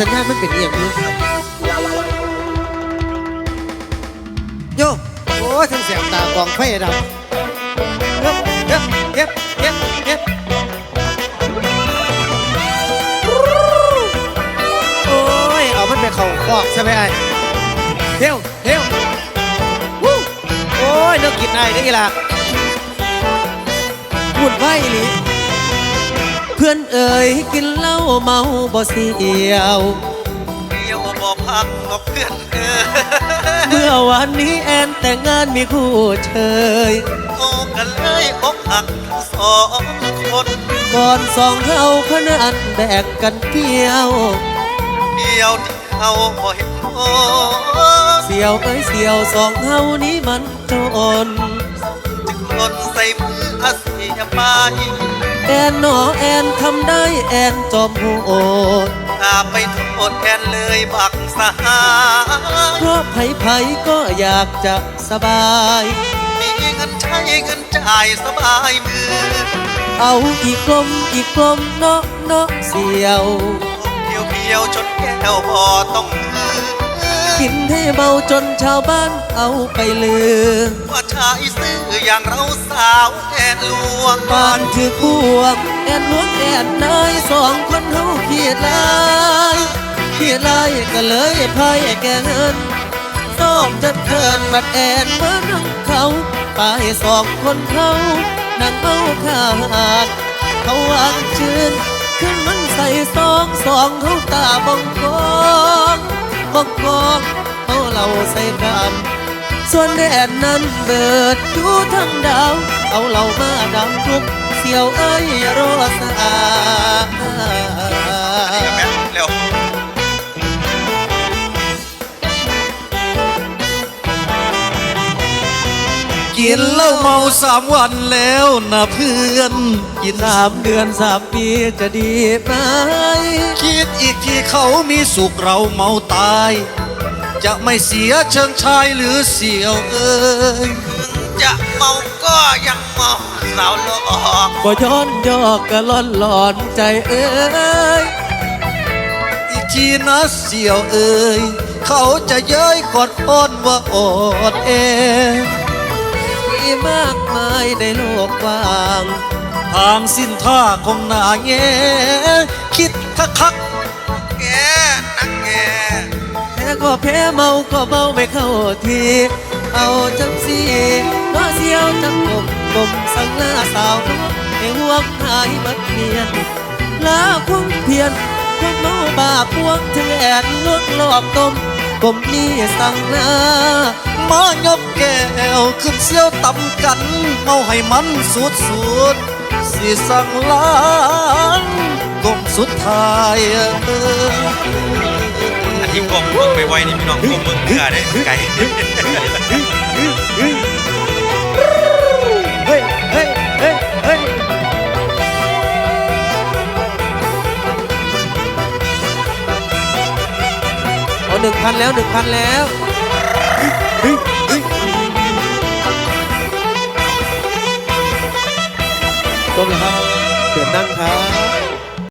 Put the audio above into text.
สัญญาณมันเป็นอย่างนี้โยโอ้ยทั้งเสียงตากองไฟดำเย็บเย็บเย็บเย็บเย็บโอ้ย เอามันไปเข่าคอกใช่ไหมไอ้เที่ยวเที่ยววู้โอ้ยเลิกกินไอ้ได้กี่ล่ะ พูดไว้หรือเพื่อนเอ่ยกินเหล้าเมาบ่เสียวเดียวบอกพักบอกเพื่อนเออเมื่อวันนี้แอนแต่งงานมีคู่เชยโง่กันเลยอกหักทั้งสองคนก่อนสองเขาขนาดแบกกันเกี่ยวเดียวที่เขาบ่เห็นโอเสียวเอ้ยเสียวสองเฮานี้มันจนจึงหล่นใส่มื ออาเสียไป แอนหนอแอนทำได้แอนจอมโหดถ้าไปโทษแทนเลยบักสหาย เพราะไผไผก็อยากจะสบาย มีเงินใช้เงินจ่ายสบายมือเอาอีกกลมอีกกลมเนาะเนาะเสียว เพียวเพียวๆจนแก้วพอต้องมือ กินให้เมาจนชาวบ้านเอาไปลือว่าชายซื่ออย่างเราสาวแอนลวงบ้านถือพวงแอนล้วงแอนนายสองคนเฮาเขียดลายเขียดลายก็เลยพายแกเงินซ้อมจนเกินบัดแอนเมื่อนั่งเขาไปสองคนเขานั่งเมาขาดเขาวางชื่นขึ้นมันใส่สองสองเขาตาบองกอง กอกกองเขาเราใส่กันส่วนแดดนั้นเบิดดูทั้งดาว เอาเหล่ามาดังทุกเสียวเอ้ยรอสาเร็ว กินเหล้าเมาสามวันแล้วนะเพื่อน กินสามเดือนสามปีจะดีไหมคิดอีกทีเขามีสุขเราเมาตาย จะไม่เสียเชิงชายหรือเสียวเอ้ยจะเมาก็ยังเมาสาวหลอกบ่ย้อนยอกกะล่อนหลอนใจเอ้ยอีกทีนะเสียวเอ้ยเขาจะเย้ยกอดอ้อนว่าอดเอมี มากมายในโลกกว้าง ทางสิ้นท่าของหนาแงคิดคักคักแกนักแกแพ้ก็แพ้เมาก็เมาไม่เข้าทีเอาจังสีน้อเสียวจังกลมกลมสังลาสาวน้องให้ห่วงหายมัดเมียนลาควงเพียนควงเมาบาพวงถึงแอนลวกหลอกต้มกลมนี่สั่งหน้าๆ มายกแก้วขึ้นเสียวต่ำกันเมาให้มันสุดสุดๆสิสั่งล้างกลมสุดท้ายเอออันที่กองเมืองไปไวนี่พี่น้องกองเมืองเกลือได้ไก่เฮ้ยเฮ้ยเฮ้ยเฮ้ยเอาหนึ่งพันแล้วหนึ่งพันแล้ว จบแ